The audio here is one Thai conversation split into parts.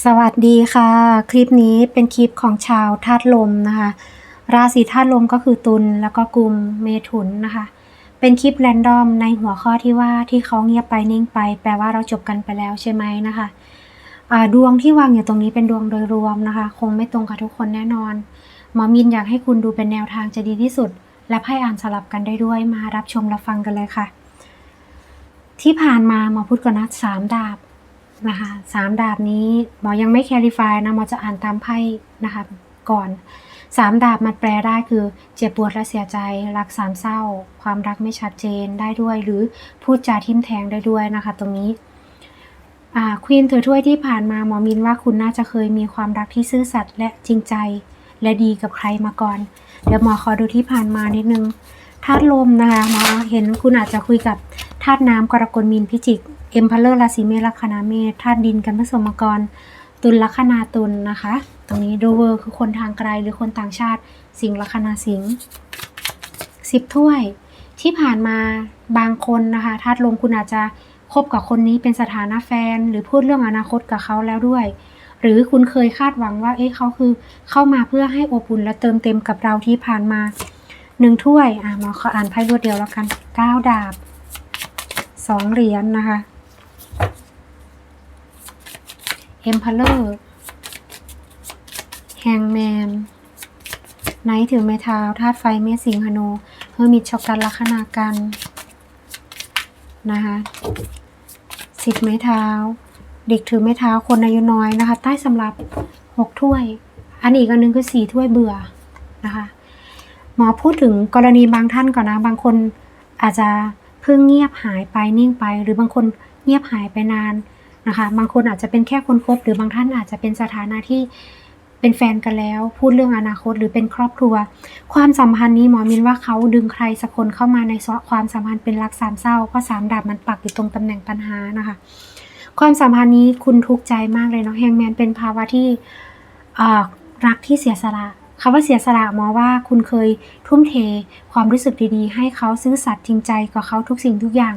สวัสดีค่ะ คลิปนี้เป็นคลิปของชาวธาตุลมนะคะ ราศีธาตุลมก็คือตุลแล้วก็กุมเมถุนนะคะ เป็นคลิปแรนดอมในหัวข้อที่ว่าที่เขาเงียบไปนิ่งไป แปลว่าเราจบกันไปแล้วใช่ไหมนะคะดวงที่วางอยู่ตรงนี้เป็นดวงโดยรวมนะคะ คงไม่ตรงกับทุกคนแน่นอนหมอมินอยากให้คุณดูเป็นแนวทางจะดีที่สุด และให้อ่านสลับกันได้ด้วยมารับชมรับฟังกันเลยค่ะ ที่ผ่านมาหมอพูดก่อนนะสามดาบ นะคะสามดาบนี้หมอยังไม่แคลิฟายนะหมอจะอ่านตามไพ่นะคะก่อนสามดาบมันแปลได้คือเจ็บปวดและเสียใจรักสามเศร้า ความรักไม่ชัดเจนได้ด้วย หรือพูดจาทิมแทงได้ด้วยนะคะ ตรงนี้ควีนถือถ้วยที่ผ่านมาหมอมินว่าคุณน่าจะเคยมีความรักที่ซื่อสัตย์และจริงใจและดีกับใครมาก่อน เดี๋ยวหมอขอดูที่ผ่านมานิดนึงธาตุลมนะคะหมอเห็นคุณอาจจะคุยกับธาตุน้ำกรกฎมีนพิจิก เอ็มพัลเลอร์ราศีเมษลัคนาเมษธาตุดินกันผสมกร ตุลลัคนาตุลนะคะ ตรงนี้โดเวอร์คือคนทางไกลหรือคนต่างชาติ สิงลัคนาสิงสิบถ้วย ที่ผ่านมาบางคนนะคะธาตุลมคุณอาจจะคบกับคนนี้เป็นสถานะแฟน หรือพูดเรื่องอนาคตกับเขาแล้วด้วย หรือคุณเคยคาดหวังว่า เอ๊ะเขาคือเข้ามาเพื่อให้อบอุ่นและเติมเต็มกับเราที่ผ่านมาหนึ่งถ้วย อะมาขออ่านไพ่รวดเดียวแล้วกันเก้าดาบสองเหรียญนนะคะ เอมพ l เลอร์แฮงแมนไนท์ถือไม้เท้าธาตุไฟเมสิงหนูเฮอร์มิตช็อกกันลัคนากันนะคะสิบไม้เท้า เด็กถือไม้เท้าคนอายุน้อยนะคะ ใต้สำหรับหกถ้วย อันอีกอันนึงคือสี่ถ้วยเบื่อนะคะหมอพูดถึงกรณีบางท่านก่อนนะ บางคนอาจจะเพิ่งเงียบหายไปนิ่งไป หรือบางคนเงียบหายไปนาน นะคะบางคนอาจจะเป็นแค่คนคบหรือบางท่านอาจจะเป็นสถานะที่เป็นแฟนกันแล้ว พูดเรื่องอนาคตหรือเป็นครอบครัว ความสัมพันธ์นี้หมอมินว่าเขาดึงใครสักคนเข้ามาในความสัมพันธ์เป็นรักสามเศร้าเพราะสามดาบมันปักอยู่ตรงตำแหน่งปัญหานะคะ ความสัมพันธ์นี้คุณทุกข์ใจมากเลยเนาะแฮงแมนเป็นภาวะที่รักที่เสียสละคำว่าเสียสละหมอว่าคุณเคยทุ่มเทความรู้สึกดีๆ ให้เขาซื่อสัตย์จริงใจกับเขาทุกสิ่งทุกอย่าง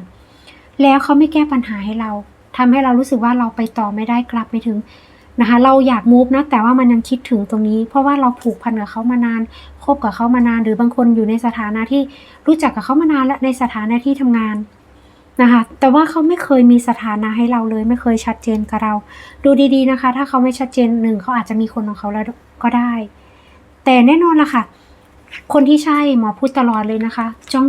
แล้วเขาไม่แก้ปัญหาให้เรา ทำให้เรารู้สึกว่าเราไปต่อไม่ได้กลับไม่ถึงนะคะเราอยากมูฟนะแต่ว่ามันยังคิดถึงตรงนี้ เพราะว่าเราผูกพันกับเขามานานคบกับเขามานาน หรือบางคนอยู่ในสถานะที่รู้จักกับเขามานานและในสถานะที่ทำงานนะคะแต่ว่าเขาไม่เคยมีสถานะให้เราเลย ไม่เคยชัดเจนกับเรา ดูดีๆนะคะ ถ้าเขาไม่ชัดเจนหนึ่งเขาอาจจะมีคนของเขาแล้วก็ได้ แต่แน่นอนละค่ะ คนที่ใช่หมอพูดตลอดเลยนะคะจ้อง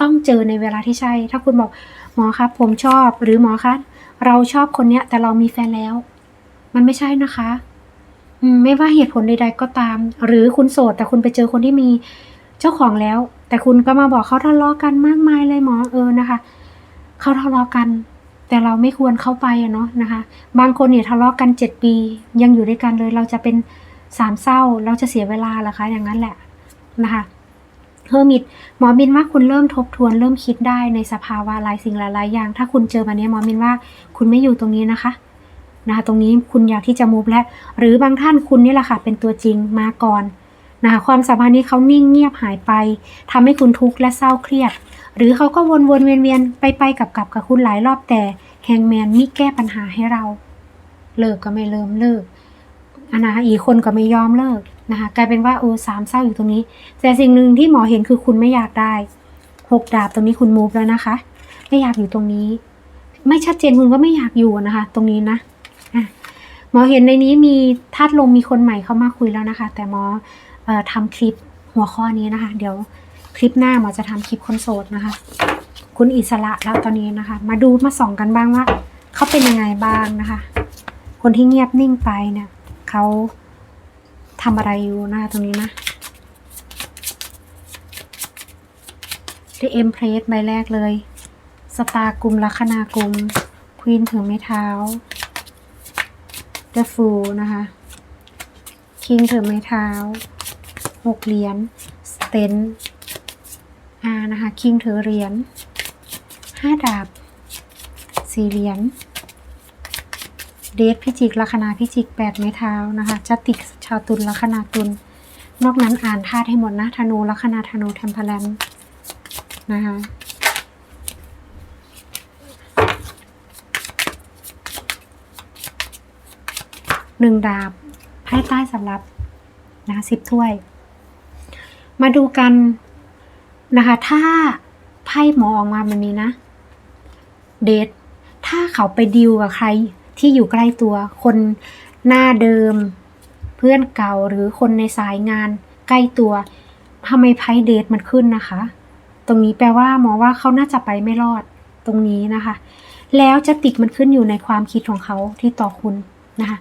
ต้องเจอในเวลาที่ใช่ ถ้าคุณบอกหมอครับผมชอบหรือหมอคะ เราชอบคนเนี้ย แต่เรามีแฟนแล้ว มันไม่ใช่นะคะไม่ว่าเหตุผลใด ๆ ก็ตาม หรือคุณโสด แต่คุณไปเจอคนที่มีเจ้าของแล้ว แต่คุณก็มาบอกเขาทะเลาะกันมากมายเลยหมอเออนะคะเขาทะเลาะกัน แต่เราไม่ควรเข้าไปอะเนาะนะคะ บางคนเนี่ยทะเลาะกันเจ็ดปี ยังอยู่ด้วยกันเลย เราจะเป็นสามเศร้า เราจะเสียเวลาเหรอคะ อย่างนั้นแหละนะคะ เฮอร์มิตหมอมินว่าคุณเริ่มทบทวนเริ่มคิดได้ในสภาวะหลายสิ่งหลายๆอย่าง ถ้าคุณเจอแบบนี้หมอมินว่าคุณไม่อยู่ตรงนี้นะคะนะคะตรงนี้คุณอยากที่จะมูฟและ หรือบางท่านคุณนี่แหละค่ะเป็นตัวจริงมาก่อนนะคะความสัมพันธ์นี้เขานิ่งเงียบหายไปทำให้คุณทุกข์และเศร้าเครียด หรือเขาก็วนวนเวียนเวียนไปไปกับกับกับคุณหลายรอบแต่แฮงแมนไมิแก้ปัญหาให้เรา เลิกก็ไม่เริ่มเลิกอนนะคะอีกคนก็ไม่ยอมเลิก นะคะกลายเป็นว่าโอ้สามเศร้าอยู่ตรงนี้ แต่สิ่งหนึ่งที่หมอเห็นคือคุณไม่อยากได้หกดาบตรงนี้คุณมูฟแล้วนะคะ ไม่อยากอยู่ตรงนี้ ไม่ชัดเจนคุณก็ไม่อยากอยู่นะคะ ตรงนี้นะอะหมอเห็นในนี้มีธาตุลมมีคนใหม่เข้ามาคุยแล้วนะคะ แต่หมอเอ่อทำคลิปหัวข้อนี้นะคะ เดี๋ยวคลิปหน้าหมอจะทำคลิปคนโสดนะคะ คุณอิสระแล้วตอนนี้นะคะ มาดูมาส่องกันบ้างว่าเขาเป็นยังไงบ้างนะคะ คนที่เงียบนิ่งไปเนี่ยเขา ทำอะไรอยู่นะคะตรงนี้นะได้เอ็มเพลสใบแรกเลย สตาร์กลุ่มลัคนากลุ่มควีนถือไม้เท้าเดอะฟูนะคะคิงถือไม้เท้าหกเหรียญสเตนอานะคะคิงถือเหรียญห้าดาบสี่เหรียญเดทพิจิกลัคนาพิจิกแปดไม้เท้านะคะจติกชาวตุลลัคนาตุลนอกนั้นอ่านธาตุให้หมดนะธนูลัคนาธนูเทมเพลนนะคะหนึ่งดาบไพ่ใต้สำรับนะคะสิบถ้วย มาดูกันนะคะ ถ้าไพ่หมอออกมาแบบนี้นะ เดทถ้าเขาไปดิวกับใครที่อยู่ใกล้ตัว คนหน้าเดิม เพื่อนเก่าหรือคนในสายงานใกล้ตัวทำไมไพ่เดทมันขึ้นนะคะ ตรงนี้แปลว่าหมอว่าเขาน่าจะไปไม่รอดตรงนี้นะคะ แล้วจะติกมันขึ้นอยู่ในความคิดของเขาที่ต่อคุณนะคะ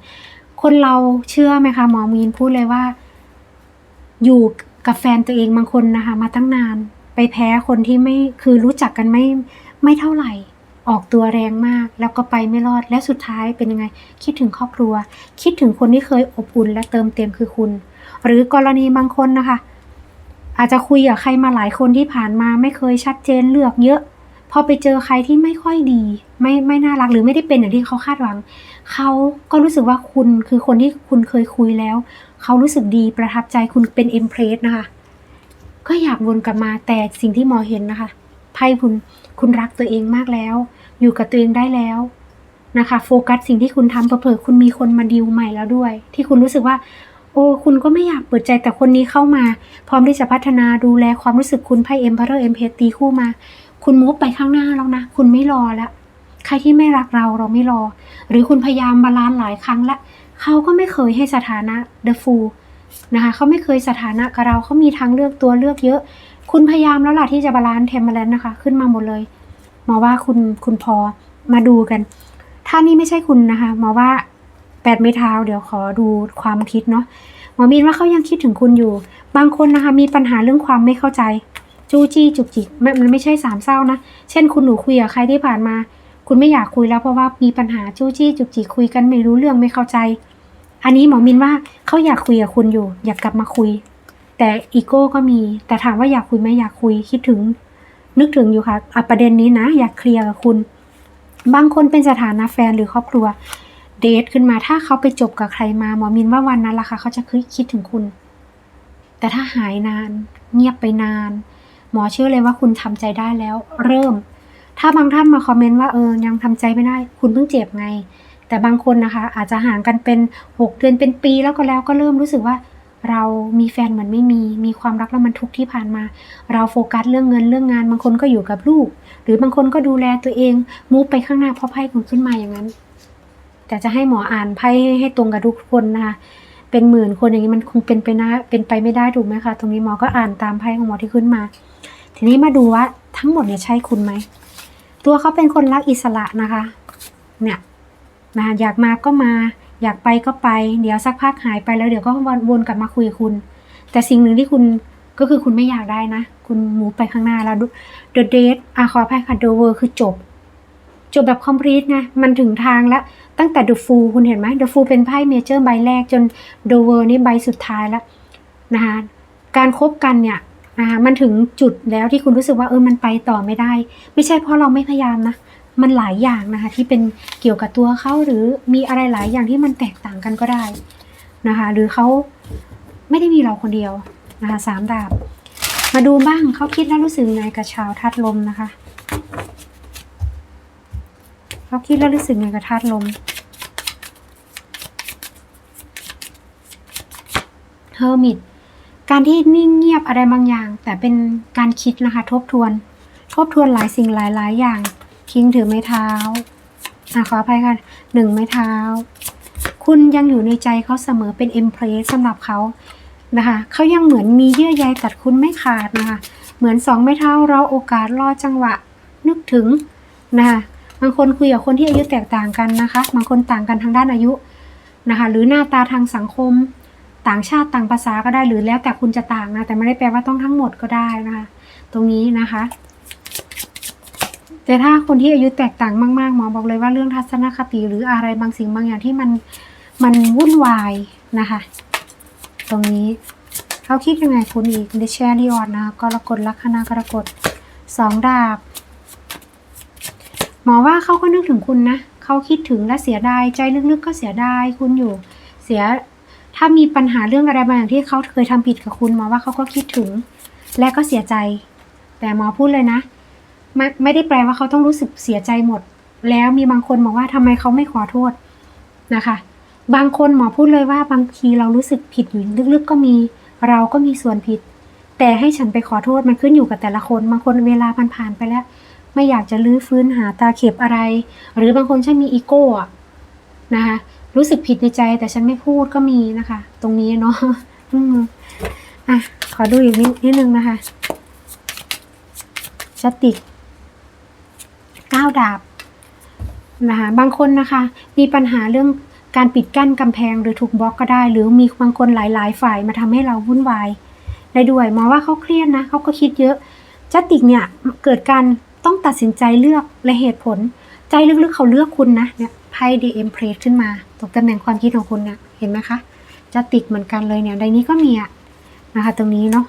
คนเราเชื่อไหมคะหมอมีนพูดเลยว่า อยู่กับแฟนตัวเองบางคนนะคะ มาตั้งนานไปแพ้คนที่ไม่คือรู้จักกันไม่ไม่เท่าไหร่ ออกตัวแรงมาก แล้วก็ไปไม่รอดและสุดท้ายเป็นยังไง คิดถึงครอบครัว คิดถึงคนที่เคยอบอุ่นและเติมเต็มคือคุณ หรือกรณีบางคนนะคะ อาจจะคุยกับใครมาหลายคนที่ผ่านมาไม่เคยชัดเจนเลือกเยอะ พอไปเจอใครที่ไม่ค่อยดี ไม่ไม่น่ารักหรือไม่ได้เป็นอย่างที่เขาคาดหวัง เขาก็รู้สึกว่าคุณคือคนที่คุณเคยคุยแล้ว เขารู้สึกดีประทับใจคุณเป็นเอ็มเพรสนะคะก็อยากวนกลับมาแต่สิ่งที่หมอเห็นนะคะไพ่คุณคุณรักตัวเองมากแล้ว อยู่กับตัวเองได้แล้วนะคะ โฟกัสสิ่งที่คุณทำเผลอคุณมีคนมาดิวใหม่แล้วด้วย ที่คุณรู้สึกว่า โอ้คุณก็ไม่อยากเปิดใจแต่คนนี้เข้ามา พร้อมที่จะพัฒนาดูแลความรู้สึกคุณไพ่เอ็มพาร์เอ็มเพตีคู่มา คุณมูฟไปข้างหน้าแล้วนะ คุณไม่รอแล้วใครที่ไม่รักเราเราไม่รอ หรือคุณพยายามบาลานซ์หลายครั้งละเขาก็ไม่เคยให้สถานะ the fool นะคะเขาไม่เคยสถานะกับเราเขามีทางเลือกตัวเลือกเยอะ คุณพยายามแล้วล่ะที่จะบาลานซ์เทมเบลนนะคะ ขึ้นมาหมดเลย มอว่าคุณคุณพอมาดูกัน ถ้านี่ไม่ใช่คุณนะคะหมอว่าแปดไม้เท้าเดี๋ยวขอดูความคิดเนาะหมอมีนว่าเขายังคิดถึงคุณอยู่ บางคนนะคะมีปัญหาเรื่องความไม่เข้าใจ จู้จี้จุกจิกม่มันไม่ใช่สามเศร้านะ เช่นคุณหนูคุยกับใครที่ผ่านมา คุณไม่อยากคุยแล้วเพราะว่ามีปัญหาจู้จี้จุกจิกคุยกันไม่รู้เรื่องไม่เข้าใจ อันนี้หมอมินว่าเขาอยากคุยกับคุณอยู่ อยากกลับมาคุย แต่อีโก้ก็มี แต่ถามว่าอยากคุยไหมอยากคุยคิดถึง นึกถึงอยู่ค่ะอะประเด็นนี้นะ อยากเคลียร์กับคุณ บางคนเป็นสถานะแฟนหรือครอบครัว เดทขึ้นมาถ้าเขาไปจบกับใครมาหมอมินว่าวันนั้นล่ะค่ะเขาจะคิดถึงคุณ แต่ถ้าหายนาน เงียบไปนาน หมอเชื่อเลยว่าคุณทำใจได้แล้ว เริ่ม ถ้าบางท่านมาคอมเมนต์ว่าเออยังทำใจไม่ได้ คุณเพิ่งเจ็บไงแต่บางคนนะคะอาจจะห่างกันเป็นหกเดือนเป็นปีแล้วก็แล้วก็เริ่มรู้สึกว่า เรามีแฟนเหมือนไม่มี มีความรักแล้วมันทุกข์ที่ผ่านมา เราโฟกัสเรื่องเงินเรื่องงาน บางคนก็อยู่กับลูก หรือบางคนก็ดูแลตัวเอง มูฟไปข้างหน้าเพราะไพ่คุณขึ้นมาอย่างนั้น แต่จะให้หมออ่านไพ่ให้ตรงกับทุกคนนะคะเป็นหมื่นคนอย่างนี้มันคงเป็นไปนะเป็นไปไม่ได้ถูกไหมคะตรงนี้หมอก็อ่านตามไพ่ของหมอที่ขึ้นมา ทีนี้มาดูว่าทั้งหมดเนี่ยใช่คุณไหมตัวเขาเป็นคนรักอิสระนะคะ เนี่ยนะอยากมาก็มา อยากไปก็ไป เดี๋ยวสักพักหายไปแล้วเดี๋ยวก็วนกลับมาคุยกับคุณ แต่สิ่งหนึ่งที่คุณก็คือคุณไม่อยากได้นะ คุณมูไปข้างหน้าแล้ว The Date อะขออภัยค่ะ The World คือจบ จบแบบ complete ไงมันถึงทางแล้ว ตั้งแต่ The Fool คุณเห็นไหม The Fool เป็นไพ่เมเจอร์ใบแรกจน The World นี่ใบสุดท้ายแล้วนะคะการคบกันเนี่ยนะคะมันถึงจุดแล้วที่คุณรู้สึกว่าเออมันไปต่อไม่ได้ ไม่ใช่เพราะเราไม่พยายามนะ มันหลายอย่างนะคะ ที่เป็นเกี่ยวกับตัวเขาหรือมีอะไรหลายอย่างที่มันแตกต่างกันก็ได้นะคะ หรือเขาไม่ได้มีเราคนเดียวนะคะสามดาบ มาดูบ้างเขาคิดแล้วรู้สึกไงกับชาวธาตุลมนะคะเขาคิดแล้วรู้สึกไงกับธาตลมเฮอร์มิตการที่นิ่งเงียบอะไรบางอย่าง แต่เป็นการคิดนะคะ ทบทวน ทบทวนหลายสิ่งหลายหลายอย่าง คิงถือไม้เท้าอะขออภัยค่ะหนึ่งไม้เท้า คุณยังอยู่ในใจเขาเสมอเป็นเอ็มเพรสสำหรับเขานะคะเขายังเหมือนมีเยื่อใยตัดคุณไม่ขาดนะคะ เหมือนสองไม้เท้ารอโอกาสรอจังหวะ นึกถึงนะคะบางคนคุยกับคนที่อายุแตกต่างกันนะคะ บางคนต่างกันทางด้านอายุนะคะ หรือหน้าตาทางสังคม ต่างชาติต่างภาษาก็ได้หรือแล้วแต่คุณจะต่างนะ แต่ไม่ได้แปลว่าต้องทั้งหมดก็ได้นะคะ ตรงนี้นะคะ แต่ถ้าคนที่อายุแตกต่างมากๆหมอบอกเลยว่าเรื่องทัศนคติหรืออะไรบางสิ่งบางอย่างที่มันมันวุ่นวายนะคะ ตรงนี้เขาคิดยังไงคุณอีกเดชแชริออนนะคะกรกฎลัคนากรกฎสองดาบ หมอว่าเขาก็นึกถึงคุณนะเขาคิดถึงและเสียดายใจลึกๆก็เสียดายคุณอยู่เสียถ้ามีปัญหาเรื่องอะไรบางอย่างที่เขาเคยทำผิดกับคุณหมอว่าเขาก็คิดถึงและก็เสียใจ แต่หมอพูดเลยนะ ไม่ไม่ได้แปลว่าเขาต้องรู้สึกเสียใจหมด แล้วมีบางคนบอกว่าทำไมเขาไม่ขอโทษนะคะ บางคนหมอพูดเลยว่าบางทีเรารู้สึกผิดอยู่ลึกๆก็มี เราก็มีส่วนผิด แต่ให้ฉันไปขอโทษมันขึ้นอยู่กับแต่ละคนบางคนเวลามันผ่านไปแล้ว ไม่อยากจะลื้อฟื้นหาตาเข็บอะไร หรือบางคนฉันมีอีโก้นะคะรู้สึกผิดในใจแต่ฉันไม่พูดก็มีนะคะ ตรงนี้เนาะอืมอะขอดูอีกนิดนิดนึงนะคะ สติก ก้าวดาบนะคะบางคนนะคะ มีปัญหาเรื่องการปิดกั้นกำแพงหรือถูกบล็อกก็ได้ หรือมีบางคนหลายๆ ฝ่ายมาทำให้เราวุ่นวายได้ด้วยหมอว่าเขาเครียดนะเขาก็คิดเยอะจัติกเนี่ยเกิดการต้องตัดสินใจเลือกและเหตุผล ใจลึกๆเขาเลือกคุณนะเนี่ยไพ่ดีเอ็มเพรสขึ้นมาตกตำแหน่งความคิดของคุณเนี่ยเห็นไหมคะจะติกเหมือนกันเลยเนี่ยในนี้ก็มีอะนะคะ ตรงนี้เนาะ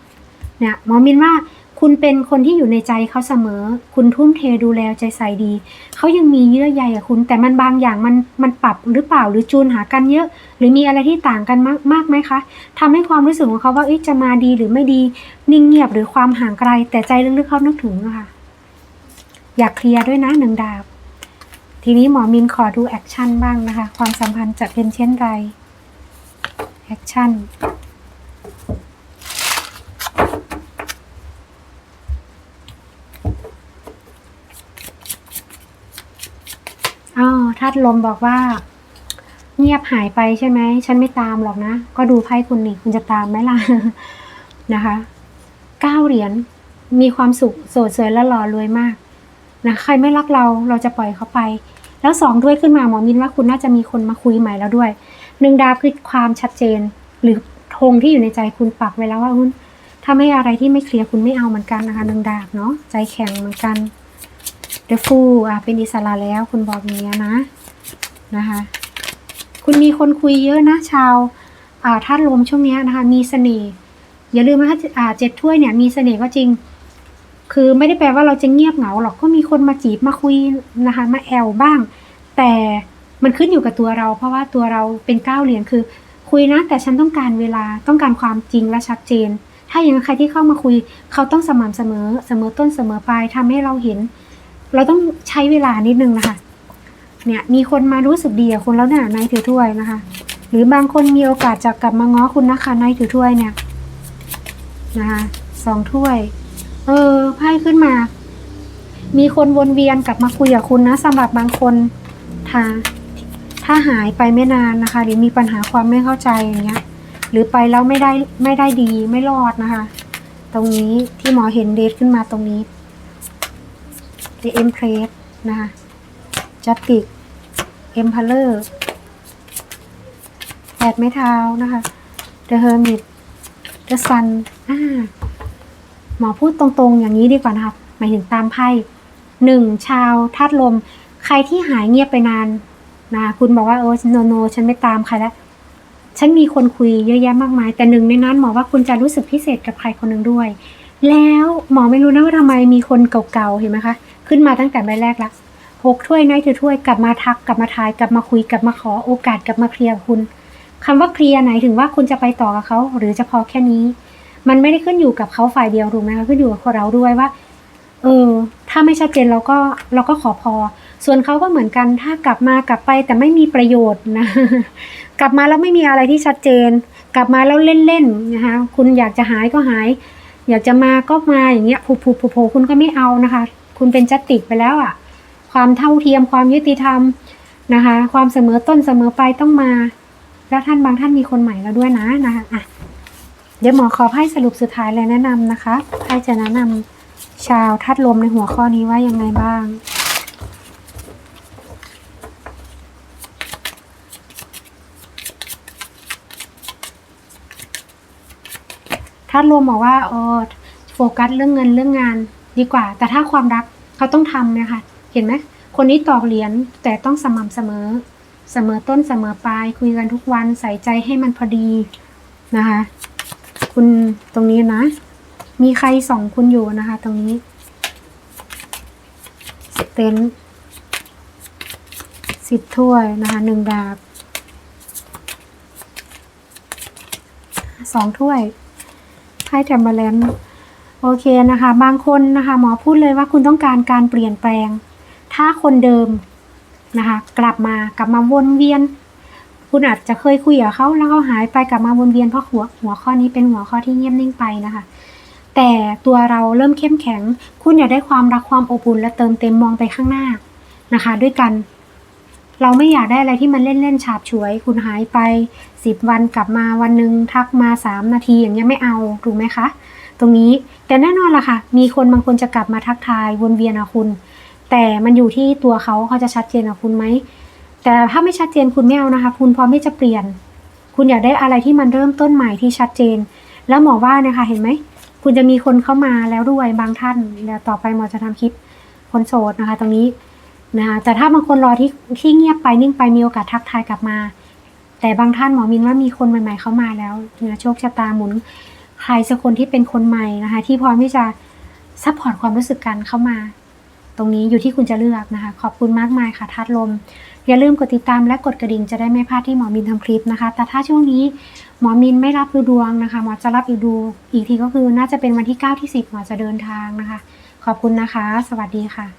เนี่ยหมอมินว่า คุณเป็นคนที่อยู่ในใจเขาเสมอ คุณทุ่มเทดูแลใจใส่ดี เขายังมีเยื่อใยกับคุณ แต่มันบางอย่างมันมันปรับหรือเปล่าหรือจูนหากันเยอะ หรือมีอะไรที่ต่างกันมากมากไหมคะทำให้ความรู้สึกของเขาว่าจะมาดีหรือไม่ดี นิ่งเงียบหรือความห่างไกล แต่ใจลึกๆเขานึกถึงอะค่ะอยากเคลียร์ด้วยนะหนึ่งดาบ ทีนี้หมอมินขอดูแอคชั่นบ้างนะคะ ความสัมพันธ์จะเป็นเช่นไรแอคชั่น อ๋อทัดลมบอกว่า เงียบหายไปใช่ไหม ฉันไม่ตามหรอกนะ ก็ดูไพ่คุณนี่คุณจะตามไหมล่ะนะคะเก้าเหรียญมีความสุขโสดสวยและหล่อรวยมากนะใครไม่รักเราเราจะปล่อยเขาไป แล้วสองด้วยขึ้นมาหมอมินว่าคุณน่าจะมีคนมาคุยใหม่แล้วด้วยหนึ่งดาวคือความชัดเจน หรือธงที่อยู่ในใจคุณปักไว้แล้วว่าคุณถ้าไม่อะไรที่ไม่เคลียร์คุณไม่เอาเหมือนกันนะคะหนึ่งดาบเนาะใจแข็งเหมือนกัน เดฟูอะเป็นอิสระแล้วคุณบอกอย่างนี้ยนะนะคะ คุณมีคนคุยเยอะนะชาวอ่าธาตุลมช่วงเนี้ยนะคะมีเสน่ห์อย่าลืมนะคะอ่าเจ็ดถ้วยเนี่ยมีเสน่ห์ก็จริง คือไม่ได้แปลว่าเราจะเงียบเหงาหรอกก็มีคนมาจีบมาคุยนะคะมาแอลบ้าง แต่มันขึ้นอยู่กับตัวเรา เพราะว่าตัวเราเป็นก้าวเหรียญคือ คุยนะแต่ฉันต้องการเวลาต้องการความจริงและชัดเจน ถ้าอย่างใครที่เข้ามาคุย เขาต้องสม่ำเสมอเสมอต้นเสมอปลายทำให้เราเห็น เราต้องใช้เวลานิดนึงนะคะ เนี่ยมีคนมารู้สึกดีกับคุณแล้วเนี่ยนายถือถ้วยนะคะ หรือบางคนมีโอกาสจะกลับมาง้อคุณนะคะนายถือถ้วยเนี่ยนะคะสองถ้วย เออไพ่ขึ้นมา มีคนวนเวียนกลับมาคุยกับคุณนะสำหรับบางคนถ้าถ้าหายไปไม่นานนะคะ หรือมีปัญหาความไม่เข้าใจอย่างเงี้ย หรือไปแล้วไม่ได้ไม่ได้ดีไม่รอดนะคะ ตรงนี้ที่หมอเห็นเดทขึ้นมาตรงนี้ The Empress นะคะ Justice Emperor แปดไม้เท้านะคะ The Hermit The Sun อ่าหมอพูดตรงๆอย่างนี้ดีกว่านะครับหมายถึงตามไพ่หนึ่งชาวธาตุลม ใครที่หายเงียบไปนานนะคุณบอกว่าโอ้โนโน ฉันไม่ตามใครแล้ว ฉันมีคนคุยเยอะแยะมากมาย แต่หนึ่งในนั้นหมอว่าคุณจะรู้สึกพิเศษกับใครคนหนึ่งด้วย แล้วหมอไม่รู้นะว่าทำไมมีคนเก่าๆเห็นไหมคะ ขึ้นมาตั้งแต่ใบแรกละหกถ้วยนายถือถ้วยกลับมาทักกลับมาทายกลับมาคุยกลับมาขอโอกาสกลับมาเคลียร์คุณคำว่าเคลียร์ไหนถึงว่าคุณจะไปต่อกับเขาหรือจะพอแค่นี้ มันไม่ได้ขึ้นอยู่กับเขาฝ่ายเดียวถูกไหมคะขึ้นอยู่กับเราด้วยว่า เออ ถ้าไม่ชัดเจนเราก็เราก็ขอพอ ส่วนเขาก็เหมือนกันถ้ากลับมากลับไปแต่ไม่มีประโยชน์นะ กลับมาแล้วไม่มีอะไรที่ชัดเจน กลับมาแล้วเล่นๆนะคะคุณอยากจะหายก็หาย อยากจะมาก็มาอย่างเงี้ยผูผูผูผคุณก็ไม่เอานะคะ คุณเป็นจัตติกไปแล้วอะ่ะความเท่าเทียมความยุติธรรมนะคะ ความเสมอต้นเสมอปลายต้องมา แล้วท่านบางท่านมีคนใหม่แล้วด้วยนะนะคะอะเดี๋ยวหมอขอไพ่สรุปสุดท้ายเลยแนะนำนะคะไพ่จะแนะนำชาวทัดลมในหัวข้อนี้ว่ายังไงบ้างทัดลมบอกว่าเออโฟกัสเรื่องเงินเรื่องงาน ดีกว่า แต่ถ้าความรักเขาต้องทำนะคะ เห็นไหมคนนี้ตอกเหรียญแต่ต้องสม่ำเสมอ เสมอต้นเสมอปลาย คุยกันทุกวันใส่ใจให้มันพอดีนะคะ คุณตรงนี้นะ มีใครส่องคุณอยู่นะคะ ตรงนี้เต็นสิบถ้วยนะคะหนึ่งดาบสองถ้วยไพ่แทมเบอร์แลน โอเคนะคะ บางคนนะคะหมอพูดเลยว่าคุณต้องการการเปลี่ยนแปลง ถ้าคนเดิมนะคะ กลับมากลับมาวนเวียน คุณอาจจะเคยคุยกับเขาแล้วเขาหายไปกลับมาวนเวียนเพราะหัวหัวข้อนี้เป็นหัวข้อที่เงียบนิ่งไปนะคะ แต่ตัวเราเริ่มเข้มแข็ง คุณอยากได้ความรักความอบอุ่นและเติมเต็มมองไปข้างหน้านะคะ ด้วยกันเราไม่อยากได้อะไรที่มันเล่นๆฉาบฉวย คุณหายไปสิบวันกลับมาวันหนึ่งทักมาสามนาทีอย่างเงี้ยไม่เอา ถูกไหมคะ ตรงนี้ แต่แน่นอนล่ะค่ะ มีคนบางคนจะกลับมาทักทายวนเวียนกับคุณ แต่มันอยู่ที่ตัวเขาเขาจะชัดเจนกับคุณไหม แต่ถ้าไม่ชัดเจนคุณไม่เอานะคะ คุณพร้อมที่จะเปลี่ยน คุณอยากได้อะไรที่มันเริ่มต้นใหม่ที่ชัดเจน แล้วหมอว่านะคะเห็นไหม คุณจะมีคนเข้ามาแล้วด้วยบางท่านแล้วต่อไปหมอจะทำคลิปคนโสดนะคะ ตรงนี้นะคะแต่ถ้าบางคนรอที่ที่เงียบไปนิ่งไปมีโอกาสทักทายกลับมา แต่บางท่านหมอมินว่ามีคนใหม่ ๆเข้ามาแล้วนะโชคชะตาหมุน ใครสักคนที่เป็นคนใหม่นะคะ ที่พร้อมที่จะซัพพอร์ตความรู้สึกกันเข้ามา ตรงนี้อยู่ที่คุณจะเลือกนะคะ ขอบคุณมากมายค่ะทัดลม อย่าลืมกดติดตามและกดกระดิ่งจะได้ไม่พลาดที่หมอมินทำคลิปนะคะ แต่ถ้าช่วงนี้หมอมินไม่รับดูดวงนะคะ หมอจะรับอีกดูอีกทีก็คือน่าจะเป็นวันที่ 9 ที่ 10 หมอจะเดินทางนะคะ ขอบคุณนะคะ สวัสดีค่ะ